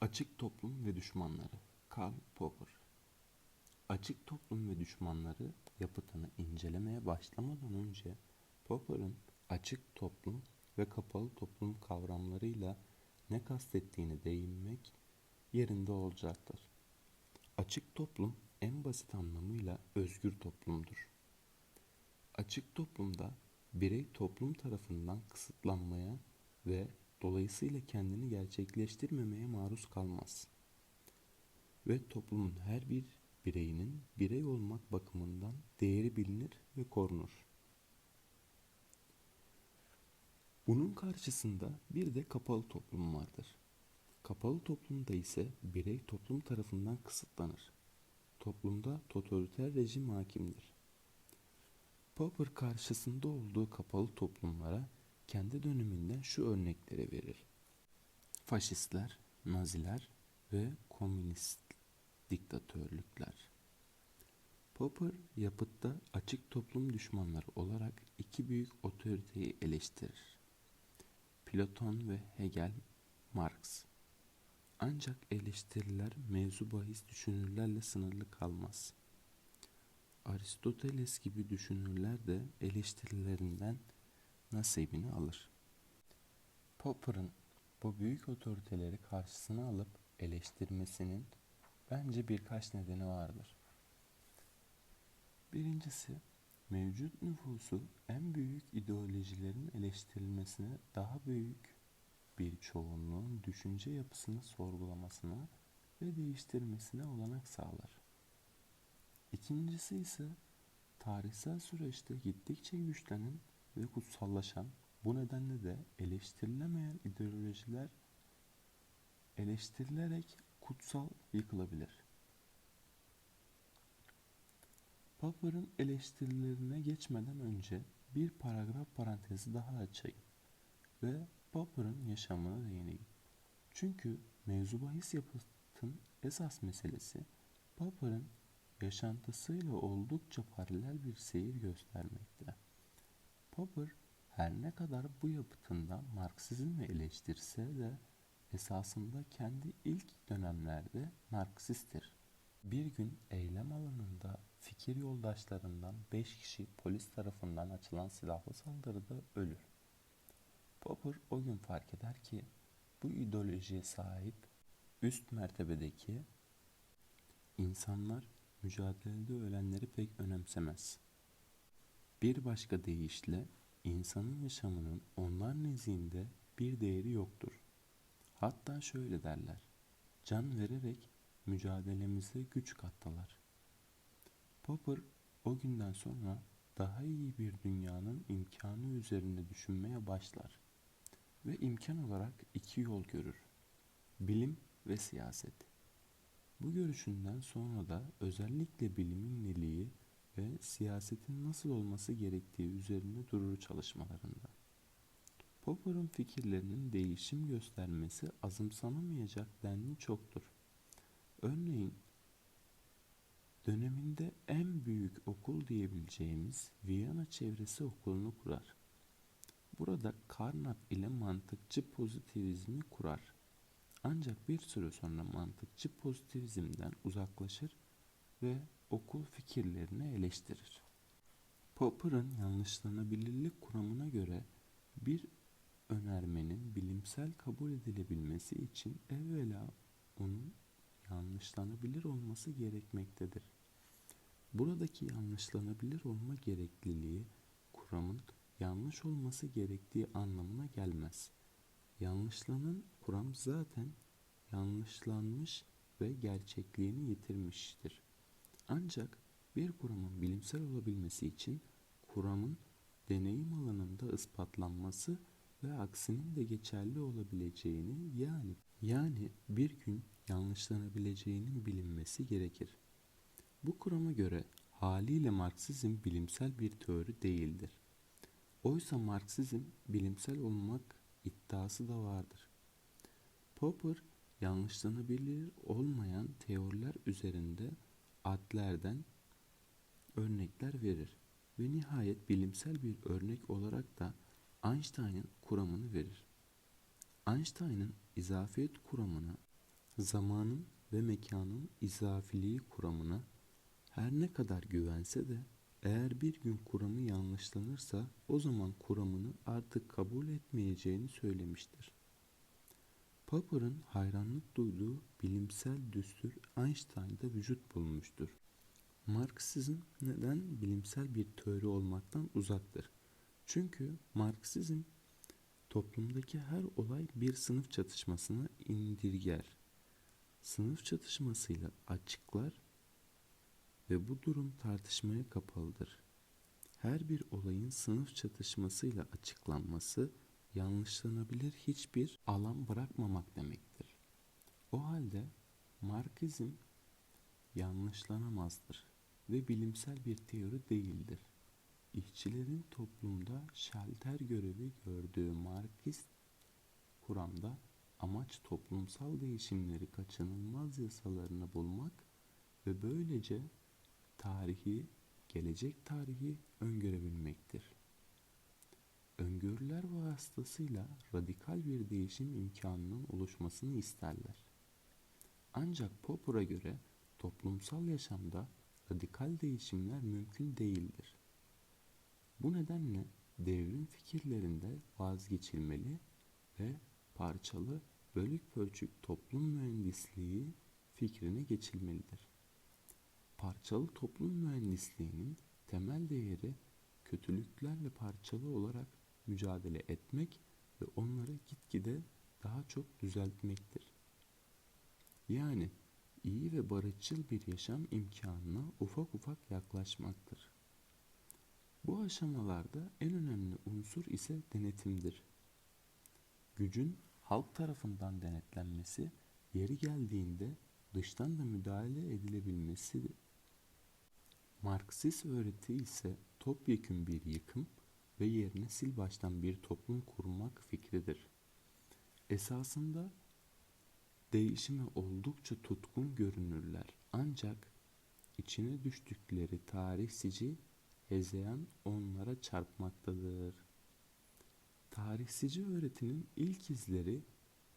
Açık Toplum ve Düşmanları Karl Popper Açık toplum ve düşmanları yapıtını incelemeye başlamadan önce Popper'ın açık toplum ve kapalı toplum kavramlarıyla ne kastettiğini değinmek yerinde olacaktır. Açık toplum en basit anlamıyla özgür toplumdur. Açık toplumda birey toplum tarafından kısıtlanmaya ve dolayısıyla kendini gerçekleştirmemeye maruz kalmaz. Ve toplumun her bir bireyinin birey olmak bakımından değeri bilinir ve korunur. Bunun karşısında bir de kapalı toplum vardır. Kapalı toplumda ise birey toplum tarafından kısıtlanır. Toplumda totaliter rejim hakimdir. Popper karşısında olduğu kapalı toplumlara kendi döneminden şu örnekleri verir. Faşistler, Naziler ve komünist diktatörlükler. Popper yapıtta açık toplum düşmanları olarak iki büyük otoriteyi eleştirir. Platon ve Hegel, Marx. Ancak eleştiriler mevzu bahis düşünürlerle sınırlı kalmaz. Aristoteles gibi düşünürler de eleştirilerinden nasibini alır. Popper'ın bu büyük otoriteleri karşısına alıp eleştirmesinin bence birkaç nedeni vardır. Birincisi, mevcut nüfusu en büyük ideolojilerin eleştirilmesine daha büyük bir çoğunluğun düşünce yapısını sorgulamasına ve değiştirmesine olanak sağlar. İkincisi ise tarihsel süreçte gittikçe güçlenen ve kutsallaşan bu nedenle de eleştirilemeyen ideolojiler eleştirilerek kutsal yıkılabilir. Popper'ın eleştirilerine geçmeden önce bir paragraf parantezi daha açayım ve Popper'ın yaşamına değineyim. Çünkü mevzu bahis yapıtın esas meselesi Popper'ın yaşantısıyla oldukça paralel bir seyir göstermekte. Popper her ne kadar bu yapıtında Marksizmi eleştirse de esasında kendi ilk dönemlerde Marksisttir. Bir gün eylem alanında fikir yoldaşlarından 5 kişi polis tarafından açılan silahlı saldırıda ölür. Popper o gün fark eder ki bu ideolojiye sahip üst mertebedeki insanlar mücadelede ölenleri pek önemsemez. Bir başka deyişle insanın yaşamının onlar nezdinde bir değeri yoktur. Hatta şöyle derler. Can vererek mücadelemize güç kattılar. Popper o günden sonra daha iyi bir dünyanın imkanı üzerinde düşünmeye başlar ve imkan olarak iki yol görür. Bilim ve siyaset. Bu görüşünden sonra da özellikle bilimin neliği ve siyasetin nasıl olması gerektiği üzerine durur çalışmalarında. Popper'ın fikirlerinin değişim göstermesi azımsanamayacak denli çoktur. Örneğin döneminde en büyük okul diyebileceğimiz Viyana Çevresi Okulu'nu kurar. Burada Carnap ile mantıkçı pozitivizmi kurar. Ancak bir süre sonra mantıkçı pozitivizmden uzaklaşır ve okul fikirlerini eleştirir. Popper'ın yanlışlanabilirlik kuramına göre bir önermenin bilimsel kabul edilebilmesi için evvela onun yanlışlanabilir olması gerekmektedir. Buradaki yanlışlanabilir olma gerekliliği kuramın yanlış olması gerektiği anlamına gelmez. Yanlışlanan kuram zaten yanlışlanmış ve gerçekliğini yitirmiştir. Ancak bir kuramın bilimsel olabilmesi için kuramın deneyim alanında ispatlanması ve aksinin de geçerli olabileceğini yani yani bir gün yanlışlanabileceğinin bilinmesi gerekir. Bu kurama göre haliyle Marksizm bilimsel bir teori değildir. Oysa Marksizm bilimsel olmak iddiası da vardır. Popper yanlışlanabilir olmayan teoriler üzerinde adlerden örnekler verir ve nihayet bilimsel bir örnek olarak da Einstein'ın kuramını verir. Einstein'ın izafiyet kuramına zamanın ve mekanın izafiliği kuramına her ne kadar güvense de eğer bir gün kuramı yanlışlanırsa o zaman kuramını artık kabul etmeyeceğini söylemiştir. Popper'ın hayranlık duyduğu bilimsel düstur Einstein'da vücut bulmuştur. Marksizm neden bilimsel bir teori olmaktan uzaktır? Çünkü Marksizm toplumdaki her olay bir sınıf çatışmasına indirger. Sınıf çatışmasıyla açıklar ve bu durum tartışmaya kapalıdır. Her bir olayın sınıf çatışmasıyla açıklanması yanlışlanabilir hiçbir alan bırakmamak demektir. O halde Marksizm yanlışlanamazdır ve bilimsel bir teori değildir. İşçilerin toplumda şalter görevi gördüğü Marksist kuramda amaç toplumsal değişimleri kaçınılmaz yasalarını bulmak ve böylece tarihi, gelecek tarihi öngörebilmektir. Öngörüler vasıtasıyla radikal bir değişim imkanının oluşmasını isterler. Ancak Popper'a göre toplumsal yaşamda radikal değişimler mümkün değildir. Bu nedenle devrim fikirlerinde vazgeçilmeli ve parçalı bölük pörçük toplum mühendisliği fikrine geçilmelidir. Parçalı toplum mühendisliğinin temel değeri kötülüklerle parçalı olarak mücadele etmek ve onları gitgide daha çok düzeltmektir. Yani iyi ve barışçıl bir yaşam imkanına ufak ufak yaklaşmaktır. Bu aşamalarda en önemli unsur ise denetimdir. Gücün halk tarafından denetlenmesi, yeri geldiğinde dıştan da müdahale edilebilmesidir. Marksist öğreti ise topyekün bir yıkım ve yerine sil baştan bir toplum kurmak fikridir. Esasında değişime oldukça tutkun görünürler ancak içine düştükleri tarihsici hezeyan onlara çarpmaktadır. Tarihsici öğretinin ilk izleri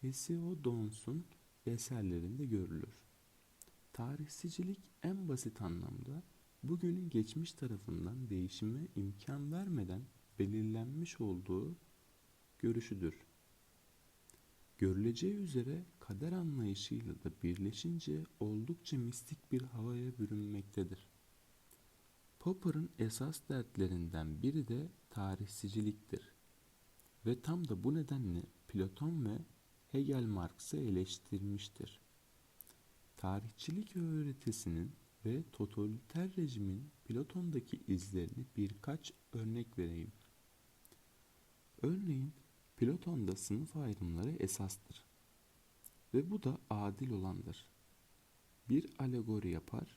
Hesiodons'un eserlerinde görülür. Tarihsicilik en basit anlamda bugünün geçmiş tarafından değişime imkan vermeden belirlenmiş olduğu görüşüdür. Görüleceği üzere kader anlayışıyla da birleşince oldukça mistik bir havaya bürünmektedir. Popper'ın esas dertlerinden biri de tarihsiciliktir. Ve tam da bu nedenle Platon ve Hegel Marx'ı eleştirmiştir. Tarihçilik öğretisinin ve totaliter rejimin Platon'daki izlerini birkaç örnek vereyim. Örneğin Platon'da sınıf ayrımları esastır. Ve bu da adil olandır. Bir alegori yapar,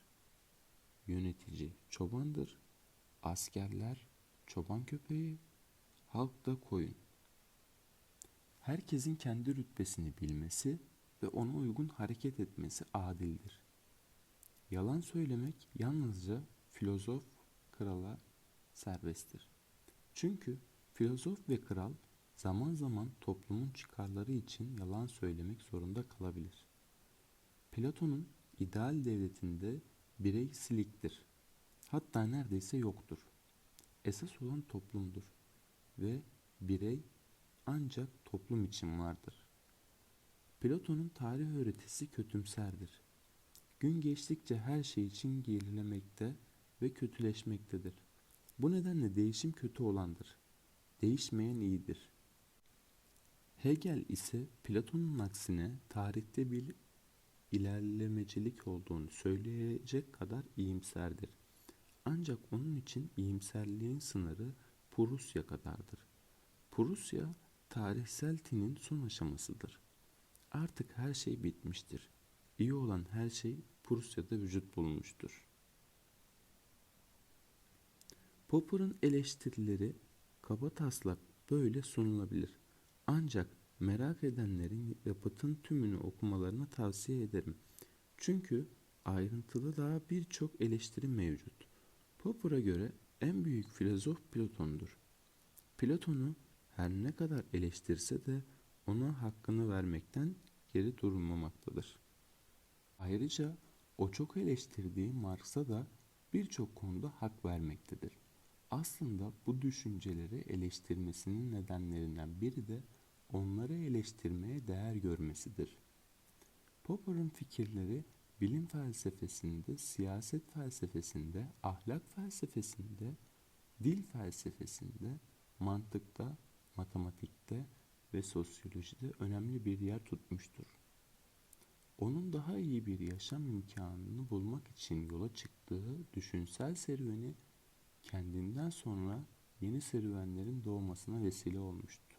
yönetici çobandır, askerler çoban köpeği, halk da koyun. Herkesin kendi rütbesini bilmesi ve ona uygun hareket etmesi adildir. Yalan söylemek yalnızca filozof krala serbesttir. Çünkü filozof ve kral zaman zaman toplumun çıkarları için yalan söylemek zorunda kalabilir. Platon'un ideal devletinde birey siliktir. Hatta neredeyse yoktur. Esas olan toplumdur ve birey ancak toplum için vardır. Platon'un tarih öğretisi kötümserdir. Gün geçtikçe her şey için gerilemekte ve kötüleşmektedir. Bu nedenle değişim kötü olandır. Değişmeyen iyidir. Hegel ise Platon'un aksine tarihte bir ilerlemecilik olduğunu söyleyecek kadar iyimserdir. Ancak onun için iyimserliğin sınırı Prusya kadardır. Prusya tarihsel tinin son aşamasıdır. Artık her şey bitmiştir. İyi olan her şey Prusya'da vücut bulmuştur. Popper'ın eleştirileri kaba taslak böyle sunulabilir. Ancak merak edenlerin yapıtın tümünü okumalarını tavsiye ederim. Çünkü ayrıntılı daha birçok eleştiri mevcut. Popper'a göre en büyük filozof Platon'dur. Platon'u her ne kadar eleştirse de ona hakkını vermekten geri durmamaktadır. Ayrıca o çok eleştirdiği Marx'a da birçok konuda hak vermektedir. Aslında bu düşünceleri eleştirmesinin nedenlerinden biri de onları eleştirmeye değer görmesidir. Popper'ın fikirleri bilim felsefesinde, siyaset felsefesinde, ahlak felsefesinde, dil felsefesinde, mantıkta, matematikte ve sosyolojide önemli bir yer tutmuştur. Onun daha iyi bir yaşam imkanını bulmak için yola çıktığı düşünsel serüveni kendinden sonra yeni serüvenlerin doğmasına vesile olmuştur.